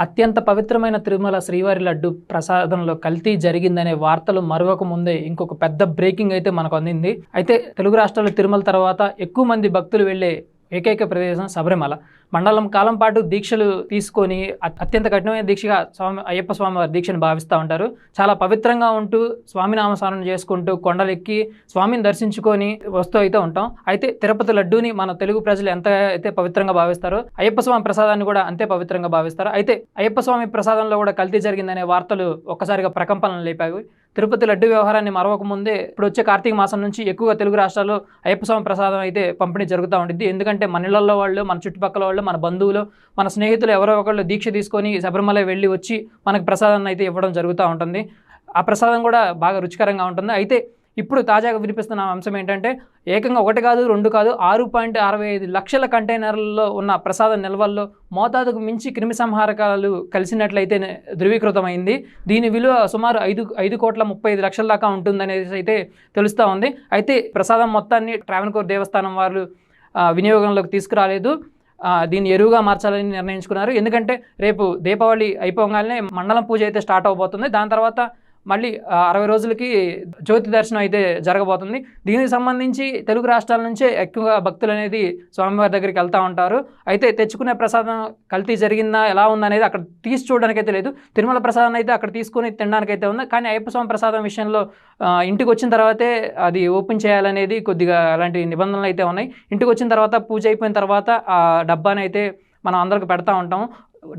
అత్యంత పవిత్రమైన తిరుమల శ్రీవారి లడ్డు ప్రసాదంలో కల్తీ జరిగిందనే వార్తలు మరొక ముందే ఇంకొక పెద్ద బ్రేకింగ్ అయితే మనకు అందింది. అయితే తెలుగు రాష్ట్రాల తిరుమల తర్వాత ఎక్కువ మంది భక్తులు వెళ్ళే ఏకైక ప్రదేశం శబరిమల. మండలం కాలం పాటు దీక్షలు తీసుకొని అత్యంత కఠినమైన దీక్షగా స్వామి అయ్యప్ప స్వామి వారి దీక్షను భావిస్తూ ఉంటారు. చాలా పవిత్రంగా ఉంటూ స్వామినామస్మరణ చేసుకుంటూ కొండలెక్కి స్వామిని దర్శించుకొని వస్తూ అయితే ఉంటాం. అయితే తిరుపతి లడ్డూని మన తెలుగు ప్రజలు ఎంత అయితే పవిత్రంగా భావిస్తారో అయ్యప్ప స్వామి ప్రసాదాన్ని కూడా అంతే పవిత్రంగా భావిస్తారు. అయితే అయ్యప్ప స్వామి ప్రసాదంలో కూడా కల్తీ జరిగిందనే వార్తలు ఒక్కసారిగా ప్రకంపనలు లేపాయి. తిరుపతి లడ్డు వ్యవహారాన్ని మరవకముందే ఇప్పుడు వచ్చే కార్తీక మాసం నుంచి ఎక్కువగా తెలుగు రాష్ట్రాల్లో అయ్యప్ప స్వామి ప్రసాదం అయితే పంపిణీ జరుగుతూ ఉంటుంది ఎందుకంటే మన ఇళ్ళలో వాళ్ళు మన చుట్టుపక్కల వాళ్ళు మన బంధువులు మన స్నేహితులు ఎవరో ఒకళ్ళు దీక్ష తీసుకొని శబరిమల వెళ్ళి వచ్చి మనకు ప్రసాదాన్ని అయితే ఇవ్వడం జరుగుతూ ఉంటుంది. ఆ ప్రసాదం కూడా బాగా రుచికరంగా ఉంటుంది. అయితే ఇప్పుడు తాజాగా వినిపిస్తున్న అంశం ఏంటంటే ఏకంగా ఒకటి కాదు రెండు కాదు ఆరు పాయింట్ అరవై ఐదు లక్షల కంటైనర్లలో ఉన్న ప్రసాద నిల్వల్లో మోతాదుకు మించి క్రిమి సంహారకాలు కలిసినట్లయితే ధృవీకృతమైంది. దీని విలువ సుమారు ఐదు ఐదు కోట్ల ముప్పై ఐదు లక్షల దాకా ఉంటుందనేది అయితే తెలుస్తూ ఉంది. అయితే ప్రసాదం మొత్తాన్ని ట్రావెన్కోర్ దేవస్థానం వారు వినియోగంలోకి తీసుకురాలేదు. దీన్ని ఎరువుగా మార్చాలని నిర్ణయించుకున్నారు. ఎందుకంటే రేపు దీపావళి అయిపోగానే మండలం పూజ అయితే స్టార్ట్ అవబోతుంది. దాని తర్వాత మళ్ళీ అరవై రోజులకి జ్యోతి దర్శనం అయితే జరగబోతుంది. దీనికి సంబంధించి తెలుగు రాష్ట్రాల నుంచే ఎక్కువగా భక్తులు అనేది స్వామివారి దగ్గరికి వెళ్తూ ఉంటారు. అయితే తెచ్చుకునే ప్రసాదం కల్తీ జరిగిందా ఎలా ఉందనేది అక్కడ తీసి చూడడానికి అయితే లేదు. తిరుమల ప్రసాదం అయితే అక్కడ తీసుకొని తినడానికి అయితే ఉంది. కానీ అయ్యప్ప స్వామి ప్రసాదం విషయంలో ఇంటికి వచ్చిన తర్వాతే అది ఓపెన్ చేయాలనేది కొద్దిగా అలాంటి నిబంధనలు అయితే ఉన్నాయి. ఇంటికి వచ్చిన తర్వాత పూజ అయిపోయిన తర్వాత ఆ డబ్బాని అయితే మనం అందరికి పెడతా ఉంటాం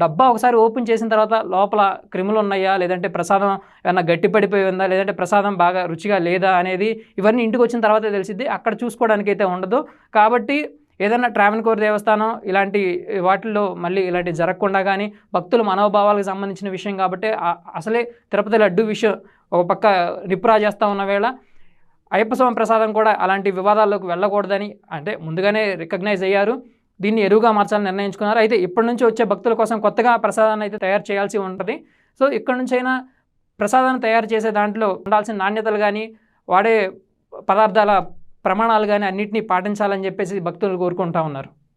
డబ్బా ఒకసారి ఓపెన్ చేసిన తర్వాత లోపల క్రిములు ఉన్నాయా? లేదంటే ప్రసాదం ఏమైనా గట్టి పడిపోయి ఉందా? లేదంటే ప్రసాదం బాగా రుచిగా లేదా అనేది ఇవన్నీ ఇంటికి వచ్చిన తర్వాతే తెలిసిద్ది. అక్కడ చూసుకోవడానికి అయితే ఉండదు. కాబట్టి ఏదైనా ట్రావెన్కోర్ దేవస్థానం ఇలాంటి వాటిల్లో మళ్ళీ ఇలాంటి జరగకుండా కానీ భక్తుల మనోభావాలకు సంబంధించిన విషయం కాబట్టి అసలే తిరుపతి లడ్డు విషయం ఒక పక్క నిప్పురా చేస్తూ ఉన్న వేళ అయ్యప్ప స్వామి ప్రసాదం కూడా అలాంటి వివాదాల్లోకి వెళ్ళకూడదని అంటే ముందుగానే రికగ్నైజ్ అయ్యారు. దీన్ని ఎరువుగా మార్చాలని నిర్ణయించుకున్నారు. అయితే ఇప్పటి నుంచి వచ్చే భక్తుల కోసం కొత్తగా ప్రసాదాన్ని అయితే తయారు చేయాల్సి ఉంటుంది. సో ఇక్కడ నుంచైనా అయినా ప్రసాదాన్ని తయారు చేసే దాంట్లో ఉండాల్సిన నాణ్యతలు కానీ వాడే పదార్థాల ప్రమాణాలు కానీ అన్నింటినీ పాటించాలని చెప్పేసి భక్తులు కోరుకుంటా ఉన్నారు.